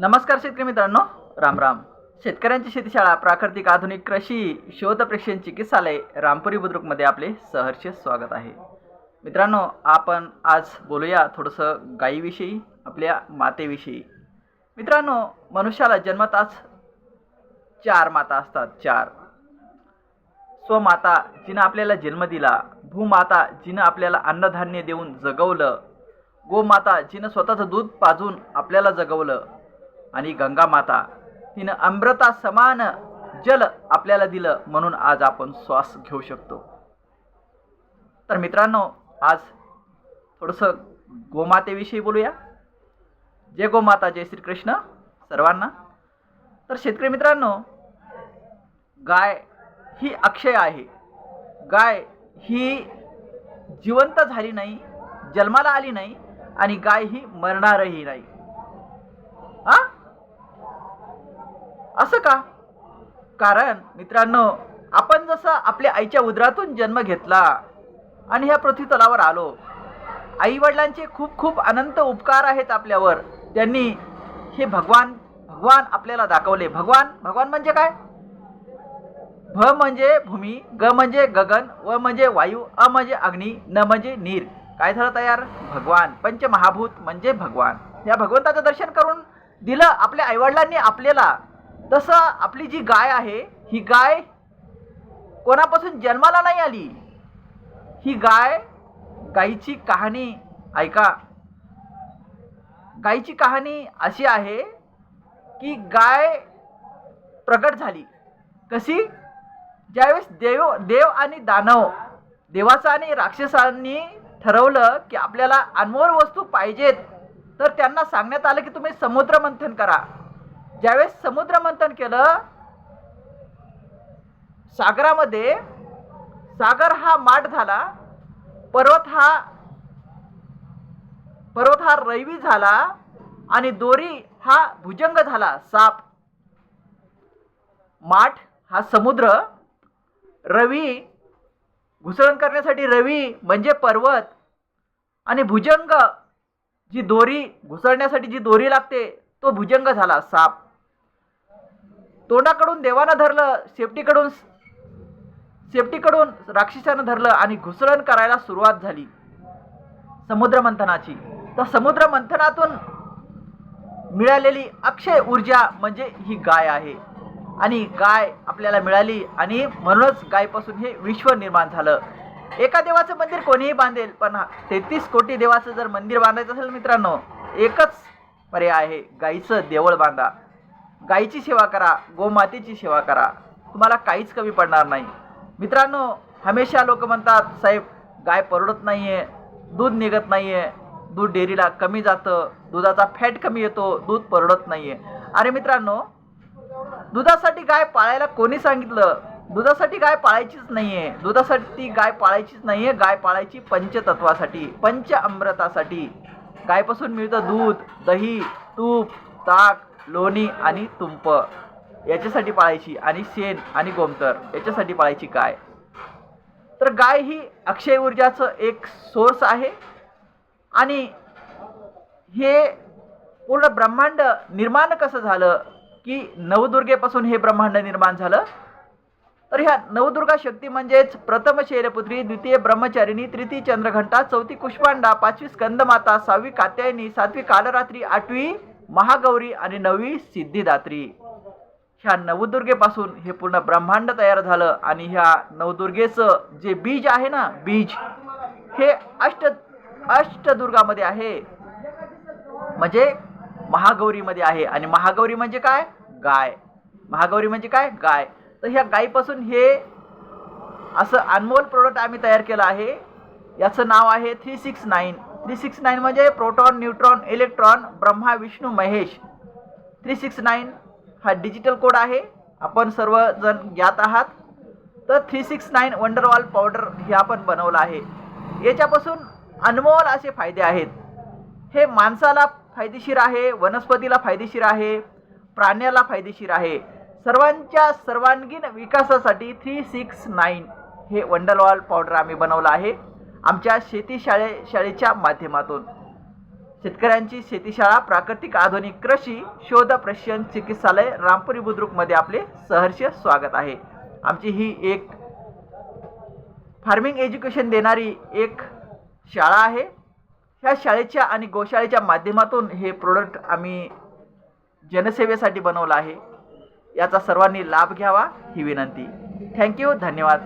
नमस्कार शेतकरी मित्रांनो. राम राम. शेतकऱ्यांची शेतीशाळा प्राकृतिक आधुनिक कृषी शोध प्रेक्षण चिकित्सालय रामपुरी बुद्रुकमध्ये आपले सहर्ष स्वागत आहे. मित्रांनो आपण आज बोलूया थोडंसं गायीविषयी आपल्या मातेविषयी. मित्रांनो मनुष्याला जन्मताच चार माता असतात चार. स्वमाता जिनं आपल्याला जन्म दिला भूमाता जिनं आपल्याला अन्नधान्य देऊन जगवलं गोमाता जिनं स्वतःचं दूध पाजून आपल्याला जगवलं आणि गंगा माता तिनं अमृता समान जल आपल्याला दिलं म्हणून आज आपण श्वास घेऊ शकतो. तर मित्रांनो आज थोडंसं गोमातेविषयी बोलूया. जय गोमाता जय श्रीकृष्ण सर्वांना. तर शेतकरी मित्रांनो गाय ही अक्षय आहे. गाय ही जिवंत झाली नाही जन्माला आली नाही आणि गाय ही मरणारही नाही. असं का? कारण मित्रांनो आपण जसं आपल्या आईच्या उदरातून जन्म घेतला आणि ह्या पृथ्वी तलावर आलो आई वडिलांचे खूप खूप अनंत उपकार आहेत आपल्यावर. त्यांनी हे भगवान भगवान आपल्याला दाखवले. भगवान भगवान म्हणजे काय? भ म्हणजे भूमी ग म्हणजे गगन व म्हणजे वायू अ म्हणजे अग्नी न म्हणजे नीर. काय झालं तयार? भगवान. पंचमहाभूत म्हणजे भगवान. या भगवंताचं दर्शन करून दिलं आपल्या आईवडिलांनी आपल्याला. तसं आपली जी गाय आहे ही गाय कोणापासून जन्माला नाही आली? ही गाय गायीची कहाणी ऐका. गायीची कहाणी अशी आहे की गाय प्रगट झाली. कशी? ज्यावेळेस देव देव आणि दानव देवाचा आणि राक्षसांनी ठरवलं की आपल्याला अनमोल वस्तू पाहिजेत तर त्यांना सांगण्यात आलं की तुम्ही समुद्र मंथन करा. ज्यावेळेस समुद्र मंथन केलं सागरामध्ये सागर हा माठ झाला पर्वत हा पर्वत हा रैवी झाला आणि दोरी हा भुजंग झाला साप. माठ हा समुद्र रवी घुसळण करण्यासाठी रवी म्हणजे पर्वत आणि भुजंग जी दोरी घुसळण्यासाठी जी दोरी लागते तो भुजंग झाला साप. तोंडाकडून देवानं धरलं शेपटीकडून शेपटीकडून राक्षसानं धरलं आणि घुसळण करायला सुरुवात झाली. समुद्र मंथनाची. तर समुद्र मंथनातून मिळालेली अक्षय ऊर्जा म्हणजे ही गाय आहे. आणि गाय आपल्याला मिळाली आणि म्हणूनच गायपासून हे विश्व निर्माण झालं. एका देवाचं मंदिर कोणीही बांधेल पण तेहतीस कोटी देवाचं जर मंदिर बांधायचं असेल मित्रांनो एकच पर्याय आहे गाईचं देवळ बांधा. गाईची सेवा करा गोमातेची सेवा करा. तुम्हाला काहीच कमी पडणार नाही. मित्रांनो हमेशा लोक म्हणतात साहेब गाय परवडत नाही आहे दूध निघत नाही आहे दूध डेअरीला कमी जातं दुधाचा फॅट कमी येतो दूध परवडत नाही आहे अरे मित्रांनो दुधासाठी गाय पाळायला कोणी सांगितलं? दुधासाठी गाय पाळायचीच नाहीये. दुधासाठी गाय पाळायचीच नाहीये. गाय पाळायची पंचतत्वासाठी पंच अमृतासाठी. गायपासून मिळतं दूध दही तूप ताक लोणी आणि तुंप. याच्यासाठी पाळायची. आणि शेण आणि गोमतर. याच्यासाठी पाळायची गाय. तर गाय ही अक्षय ऊर्जाचं एक सोर्स आहे. आणि हे पूर्ण ब्रह्मांड निर्माण कसं झालं की नवदुर्गेपासून हे ब्रह्मांड निर्माण झालं? तर ह्या नवदुर्गा शक्ती म्हणजेच प्रथम शैलपुत्री द्वितीय ब्रह्मचारिणी तृतीय चंद्रघंटा चौथी कुष्पांडा पाचवी स्कंदमाता सहावी कात्यायनी सातवी कालरात्री आठवी महागौरी आणि नववी सिद्धिदात्री. ह्या नवदुर्गेपासून हे पूर्ण ब्रह्मांड तयार झालं आणि ह्या नवदुर्गेचं जे बीज आहे ना बीज हे अष्ट अष्टदुर्गामध्ये आहे. म्हणजे महागौरीमध्ये आहे आणि महागौरी म्हणजे काय? गाय. महागौरी म्हणजे काय? गाय. तर ह्या गायीपासून हे असं अनमोल प्रोडक्ट आम्ही तयार केलं आहे. याचं नाव आहे three six nine three six nine म्हणजे proton neutron electron Brahma Vishnu Mahesh. Three six nine हा डिजिटल कोड आहे. आपण सर्वजण ज्ञात आहात. तर three six nine wonderwall powder हे आपण बनवलं आहे. याच्यापासून अनमोल असे फायदे आहेत. हे माणसाला फायदेशीर आहे वनस्पतीला फायदेशीर आहे प्राण्याला फायदेशीर आहे. सर्वांच्या सर्वांगीण विकासासाठी थ्री सिक्स नाईन हे वंडरवॉल पावडर आम्ही बनवलं आहे आमच्या शेती शाळे शाळेच्या माध्यमातून. शेतकऱ्यांची शेतीशाळा प्राकृतिक आधुनिक कृषी शोध प्रशिक्षण चिकित्सालय रामपुरी बुद्रुकमध्ये आपले सहर्ष स्वागत आहे. आमची ही एक फार्मिंग एज्युकेशन देणारी एक शाळा आहे. ह्या शाळेच्या आणि गोशाळेच्या माध्यमातून हे प्रोडक्ट आम्ही जनसेवेसाठी बनवलं आहे. याचा सर्वांनी लाभ घ्यावा ही विनंती. थँक्यू धन्यवाद.